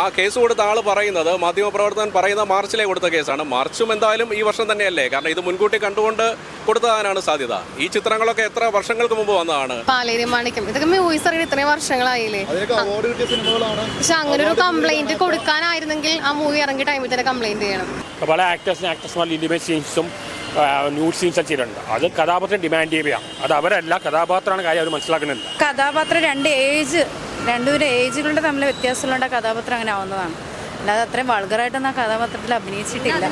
ആ കേസ് കൊടുത്ത ആൾ പറയുന്നത് മാധ്യമപ്രവർത്തകൻ പറയുന്ന മാർച്ചിലേ കൊടുത്ത കേസാണ്. മാർച്ചും എന്തായാലും ഈ വർഷം തന്നെയല്ലേ? കാരണം ഇത് മുൻകൂട്ടി കണ്ടുകൊണ്ട് കൊടുത്തതാനാണ് സാധ്യത. ഈ ചിത്രങ്ങളൊക്കെ എത്ര വർഷങ്ങൾക്ക് മുമ്പ് വന്നതാണ്? മാണിക്യം. ഇതൊക്കെ മൂവീസ് ഇറങ്ങി ഇത്രയും വർഷങ്ങളായില്ലേ? അതിനൊക്കെ സിനിമകളാണ്. പക്ഷെ അങ്ങനെ ഒരു കംപ്ലൈന്റ് കൊടുക്കാനായിരുന്നെങ്കിൽ ആ മൂവി ഇറങ്ങിയ ടൈമിൽ തന്നെ കംപ്ലൈന്റ് ചെയ്യണം. പല ആക്ടേഴ്സിനും ആക്ട്രസ്മാർ ഇന്റിമേറ്റ് സീൻസും ന്യൂഡ് സീൻസും ചെയ്തിട്ടുണ്ട്. അത് കഥാപാത്രം ഡിമാൻഡ് ചെയ്യുകയാണ്. അത് അവരല്ല കഥാപാത്രമാണ് കാര്യം അവർ മനസ്സിലാക്കുന്നില്ല. കഥാപാത്രം രണ്ട് ഏജ് രണ്ടുപേരും ഏജുകളുടെ തമ്മിൽ വ്യത്യാസമുള്ള കഥാപാത്രം അങ്ങനെ ആവുന്നതാണ്. അല്ലാതെ അത്രയും വൾഗറായിട്ടൊന്നും ആ കഥാപാത്രത്തിൽ അഭിനയിച്ചിട്ടില്ല.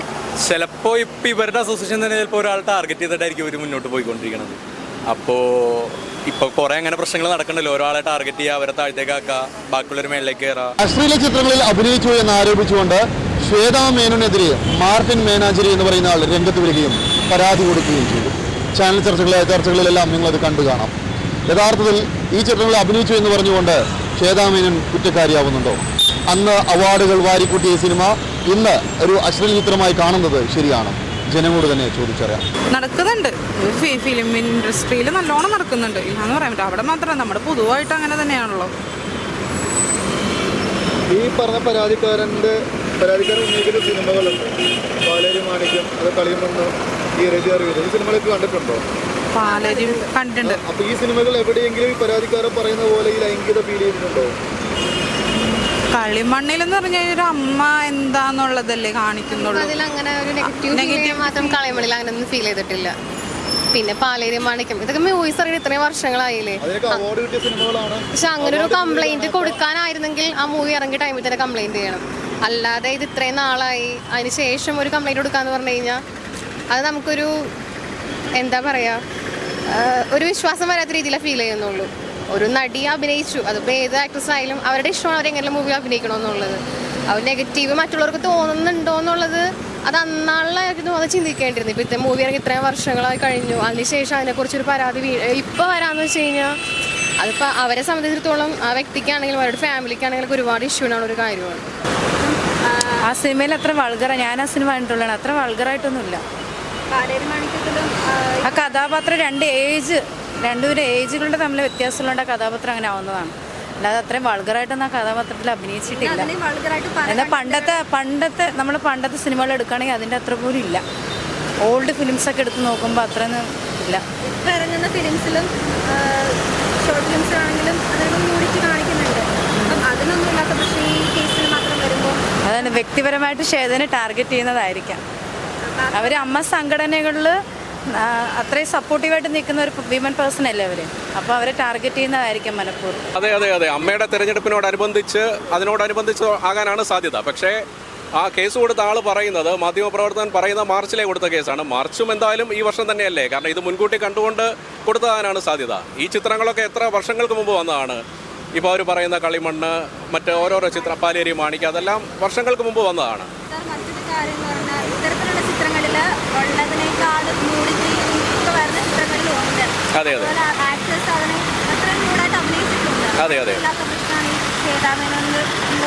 ചിലപ്പോൾ ഇപ്പം ഇവരുടെ അസോസിയേഷൻ തന്നെ ചിലപ്പോൾ ഒരാൾ ടാർഗറ്റ് ചെയ്തിട്ടായിരിക്കും ഇവർ മുന്നോട്ട് പോയിക്കൊണ്ടിരിക്കുന്നത് അപ്പോൾ ഇപ്പോൾ കുറേ അങ്ങനെ പ്രശ്നങ്ങൾ നടക്കണ്ടല്ലോ. ഒരാളെ ടാർഗറ്റ് ചെയ്യുക അവരെ താഴത്തേക്കാക്കുക ബാക്കിയുള്ളവർ മേളിലേക്ക് കയറുക. അശ്ലീല ചിത്രങ്ങളിൽ അഭിനയിച്ചു എന്ന് ആരോപിച്ചുകൊണ്ട് ശ്വേതാ മേനോനെതിരെ മാർട്ടിൻ മേനാജിരി എന്ന് പറയുന്ന ആൾ രംഗത്ത് വരികയും പരാതി കൊടുക്കുകയും ചെയ്തു. ചാനൽ ചർച്ചകളിലെ ചർച്ചകളിലെല്ലാം നിങ്ങളത് കണ്ടു കാണാം. യഥാർത്ഥത്തിൽ ഈ ചിത്രങ്ങളിൽ അഭിനയിച്ചു എന്ന് പറഞ്ഞുകൊണ്ട് ശ്വേതാ മേനോൻ കുറ്റക്കാരിയാവുന്നുണ്ടോ? അന്ന് അവാർഡുകൾ വാരിക്കൂട്ടിയ സിനിമ ഇന്ന് ഒരു അശ്ലീല ചിത്രമായി കാണുന്നത് ശരിയാണ്? ജനങ്ങളോട് തന്നെ ചോദിച്ചറിയാം. നടക്കുന്നുണ്ട്. ഫിലിം ഇൻഡസ്ട്രിയിൽ നല്ലോണം നടക്കുന്നുണ്ട്. ഇല്ലാന്ന് പറയാൻ പറ്റും അവിടെ മാത്രമല്ല നമ്മുടെ പൊതുവായിട്ട് അങ്ങനെ തന്നെയാണല്ലോ. ഈ പറഞ്ഞ പരാതിക്കാരന്റെ പരാതിക്കാരൻ ഉന്നയിക്കുന്ന സിനിമകളുണ്ട്. പാലേരി മാണിക്യം അത് കളിയുമെന്ന് ഈ റെജി അറിയുന്നത് ഈ സിനിമകളൊക്കെ കണ്ടിട്ടുണ്ടോ? പാലരും കണ്ടിട്ടുണ്ട്. അപ്പൊ ഈ സിനിമകൾ എവിടെയെങ്കിലും പരാതിക്കാരൻ പറയുന്ന പോലെ ഈ ലൈംഗികത ഫീൽ ചെയ്തിട്ടുണ്ടോ കളിമണ്ണിൽ എന്ന് പറഞ്ഞാൽ ഒരു അമ്മ എന്താന്നുള്ളതല്ലേ കാണിക്കുന്നുള്ളൂ. അങ്ങനെ ഒരു നെഗറ്റീവ് മാത്രം കളിമണ്ണിൽ അങ്ങനെ ഒന്നും ഫീൽ ചെയ്തിട്ടില്ല. പിന്നെ പാലേരി മാണിക്യം. ഇതൊക്കെ മൂവീസ് ഇറങ്ങി ഇത്രയും വർഷങ്ങളായില്ലേ? അതിനൊക്കെ അവാർഡ് കിട്ടിയ സിനിമകളാണ്. പക്ഷെ അങ്ങനെ ഒരു കംപ്ലൈന്റ് കൊടുക്കാനായിരുന്നെങ്കിൽ ആ മൂവി ഇറങ്ങിയ ടൈമിൽ തന്നെ കംപ്ലൈന്റ് ചെയ്യണം. അല്ലാതെ ഇത് ഇത്രയും നാളായി. അതിന് ശേഷം ഒരു കംപ്ലൈന്റ് കൊടുക്കാന്ന് പറഞ്ഞു കഴിഞ്ഞാൽ അത് നമുക്കൊരു എന്താ പറയാ ഒരു വിശ്വാസം വരാത്ത രീതിയിലാണ് ഫീൽ ചെയ്യുന്നുള്ളൂ. ഒരു നടി അഭിനയിച്ചു. അതിപ്പോൾ ഏത് ആക്ട്രസ് ആയാലും അവരുടെ ഇഷ്ടമാണ് അവരെങ്ങനെ മൂവി അഭിനയിക്കണമെന്നുള്ളത്. അവർ നെഗറ്റീവ് മറ്റുള്ളവർക്ക് തോന്നുന്നുണ്ടോ എന്നുള്ളത് അത് അന്നാളായിരുന്നു അത് ചിന്തിക്കേണ്ടിരുന്നു ഇപ്പം ഇത്തെ മൂവി ഇറങ്ങി ഇത്രയും വർഷങ്ങളായി കഴിഞ്ഞു. അതിനുശേഷം അതിനെക്കുറിച്ചൊരു പരാതി വീ ഇപ്പോൾ വരാമെന്ന് വെച്ച് കഴിഞ്ഞാൽ അതിപ്പോൾ അവരെ സംബന്ധിച്ചിടത്തോളം ആ വ്യക്തിക്കാണെങ്കിലും അവരുടെ ഫാമിലിക്കാണെങ്കിലും ഒരുപാട് ഇഷ്യൂ ഉണ്ടാവുന്ന ഒരു കാര്യമാണ്. ആ സിനിമയിൽ അത്ര വൾഗറ ഞാൻ ആ സിനിമ കണ്ടിട്ടുള്ളതാണ്. അത്ര വൾഗറായിട്ടൊന്നുമില്ല ആ കഥാപാത്രം രണ്ട് ഏജ് രണ്ടുപേരും ഏജുകളുടെ തമ്മിൽ വ്യത്യാസമുള്ള കഥാപാത്രം അങ്ങനെ ആവുന്നതാണ്. അല്ലാതെ അത്രയും വൾഗറായിട്ടൊന്നും ആ കഥാപാത്രത്തിൽ അഭിനയിച്ചിട്ടില്ല. എന്നാൽ പണ്ടത്തെ പണ്ടത്തെ നമ്മൾ പണ്ടത്തെ സിനിമകൾ എടുക്കുകയാണെങ്കിൽ അതിന്റെ അത്ര പോലും ഇല്ല. ഓൾഡ് ഫിലിംസ് ഒക്കെ എടുത്ത് നോക്കുമ്പോൾ അത്രയൊന്നും ഇല്ല. ഇപ്പൊ ഇറങ്ങുന്ന ഫിലിംസിലും ഷോർട്ട് ഫിലിംസിലാണെങ്കിലും അതിനൊക്കെ ന്യൂഡിറ്റി കാണിക്കുന്നുണ്ട്. അപ്പം അതിനൊന്നും ഇല്ലാത്ത പക്ഷേ ഈ കേസിൽ മാത്രം വരുമ്പോൾ അതാണ് വ്യക്തിപരമായിട്ട് ഷേതനെ ടാർഗറ്റ് ചെയ്യുന്നതായിരിക്കാം. അവർ അമ്മ സംഘടനകളിൽ അത്രയും സപ്പോർട്ടീവായിട്ട് നിൽക്കുന്ന ഒരു വിമൻ പേഴ്സൺ അല്ലേ അവർ അപ്പോൾ അവരെ ടാർഗറ്റ് ചെയ്യുന്നതായിരിക്കും മലപ്പുറം അതെ അതെ അതെ. അമ്മയുടെ തെരഞ്ഞെടുപ്പിനോടനുബന്ധിച്ച് അതിനോടനുബന്ധിച്ച് ആകാനാണ് സാധ്യത. പക്ഷേ ആ കേസ് കൊടുത്ത ആൾ പറയുന്നത് മാധ്യമപ്രവർത്തകൻ പറയുന്ന മാർച്ചിലേ കൊടുത്ത കേസാണ്. മാർച്ചും എന്തായാലും ഈ വർഷം തന്നെയല്ലേ. കാരണം ഇത് മുൻകൂട്ടി കണ്ടുകൊണ്ട് കൊടുത്തതാനാണ് സാധ്യത. ഈ ചിത്രങ്ങളൊക്കെ എത്ര വർഷങ്ങൾക്ക് മുമ്പ് വന്നതാണ്. ഇപ്പോൾ അവർ പറയുന്ന കളിമണ്ണ് മറ്റ് ഓരോരോ ചിത്രം പാലേരി മാണിക്ക അതെല്ലാം വർഷങ്ങൾക്ക് മുമ്പ് വന്നതാണ് സാർ മറ്റൊരു കാര്യം എന്ന് പറഞ്ഞാൽ ഇത്തരത്തിലുള്ള ചിത്രങ്ങളിൽ ഉള്ളതിനേക്കാൾ ന്യൂഡിറ്റി ഒക്കെ വരുന്ന ചിത്രങ്ങളിലും ഉണ്ട് അതെ അതെ. അതെ, അതെ.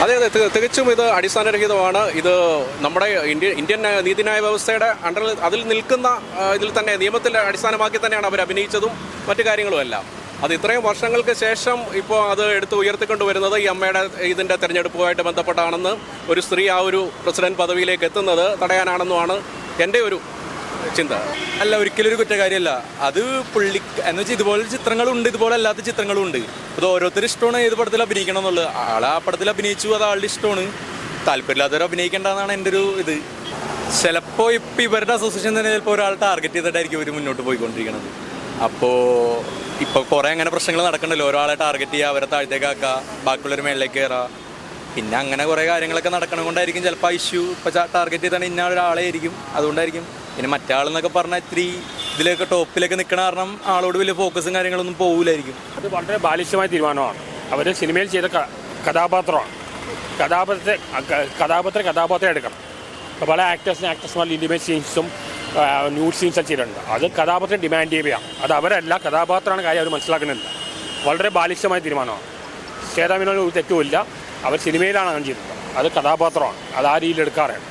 അതെ അതെ. തികച്ചും ഇത് അടിസ്ഥാനരഹിതമാണ്. ഇത് നമ്മുടെ ഇന്ത്യ ഇന്ത്യൻ നീതിന്യായ വ്യവസ്ഥയുടെ അണ്ടറിൽ അതിൽ നിൽക്കുന്ന ഇതിൽ തന്നെ നിയമത്തിൽ അടിസ്ഥാനമാക്കി തന്നെയാണ് അവർ അഭിനയിച്ചതും മറ്റു കാര്യങ്ങളും എല്ലാം അത് ഇത്രയും വർഷങ്ങൾക്ക് ശേഷം ഇപ്പോൾ അത് എടുത്ത് ഉയർത്തിക്കൊണ്ട് വരുന്നത് ഈ അമ്മയുടെ ഇതിന്റെ തെരഞ്ഞെടുപ്പുമായിട്ട് ബന്ധപ്പെട്ടാണെന്ന് ഒരു സ്ത്രീ ആ ഒരു പ്രസിഡന്റ് പദവിയിലേക്ക് എത്തുന്നത് തടയാനാണെന്നുമാണ് എന്റെ ഒരു ചിന്ത. അല്ല ഒരിക്കലും ഒരു കുറ്റക്കാരിയല്ല അത് പുള്ളി എന്ന് വെച്ചാൽ ഇതുപോലെ ചിത്രങ്ങളുണ്ട് ഇതുപോലെ അല്ലാത്ത ചിത്രങ്ങളും ഉണ്ട് അത് ഓരോരുത്തരും ഇഷ്ടമാണ് ഏത് പടത്തിൽ അഭിനയിക്കണം എന്നുള്ളത്. ആൾ ആ പടത്തിൽ അഭിനയിച്ചു അത് ആളുടെ ഇഷ്ടമാണ്. താല്പര്യമില്ലാത്തവർ അഭിനയിക്കേണ്ടതാണ് എന്റെ ഒരു ഇത്. ചിലപ്പോൾ ഇപ്പം ഇവരുടെ അസോസിയേഷൻ തന്നെ ചിലപ്പോൾ ഒരാൾ ടാർഗറ്റ് ചെയ്തിട്ടായിരിക്കും ഇവർ മുന്നോട്ട് പോയിക്കൊണ്ടിരിക്കുന്നത് അപ്പോൾ ഇപ്പോൾ കുറേ അങ്ങനെ പ്രശ്നങ്ങൾ നടക്കണ്ടല്ലോ. ഒരാളെ ടാർഗറ്റ് ചെയ്യുക അവരെ താഴത്തേക്കാക്കുക ബാക്കിയുള്ളവർ മേളിലേക്ക് കയറുക പിന്നെ അങ്ങനെ കുറേ കാര്യങ്ങളൊക്കെ നടക്കണം കൊണ്ടായിരിക്കും ചിലപ്പോൾ ഇഷ്യൂ ഇപ്പോൾ ടാർഗറ്റ് ചെയ്താണ് ഇന്ന ഒരാളെ ആയിരിക്കും. അതുകൊണ്ടായിരിക്കും പിന്നെ മറ്റാളെന്നൊക്കെ പറഞ്ഞാൽ ഇത്തിരി ഇതിലൊക്കെ ടോപ്പിലൊക്കെ നിൽക്കണ കാരണം ആളോട് വലിയ ഫോക്കസും കാര്യങ്ങളൊന്നും പോകില്ലായിരിക്കും അത് വളരെ ബാലിശമായ തീരുമാനമാണ്. അവർ സിനിമയിൽ ചെയ്ത കഥാപാത്രമാണ്. കഥാപാത്രത്തെ കഥാപാത്ര കഥാപാത്രം എടുക്കണം. ഇപ്പോൾ പല ആക്ടേഴ്സിനും ആക്ട്രസ്മാർ ഇന്റിമേറ്റ് സീൻസും ന്യൂഡ് സീൻസൊക്കെ ചെയ്തിട്ടുണ്ട്. അത് കഥാപാത്രം ഡിമാൻഡ് ചെയ്യുകയാണ് അത് അവരല്ല കഥാപാത്രമാണ് കാര്യം അവർ മനസ്സിലാക്കുന്നില്ല. വളരെ ബാലിശമായ തീരുമാനമാണ്. ശ്വേതാമിനൊരു തെറ്റുമില്ല. അവർ സിനിമയിലാണ് അങ്ങനെ ചെയ്തത്. അത് കഥാപാത്രമാണ്. അത് ആ രീതിയിൽ എടുക്കാറാണ്.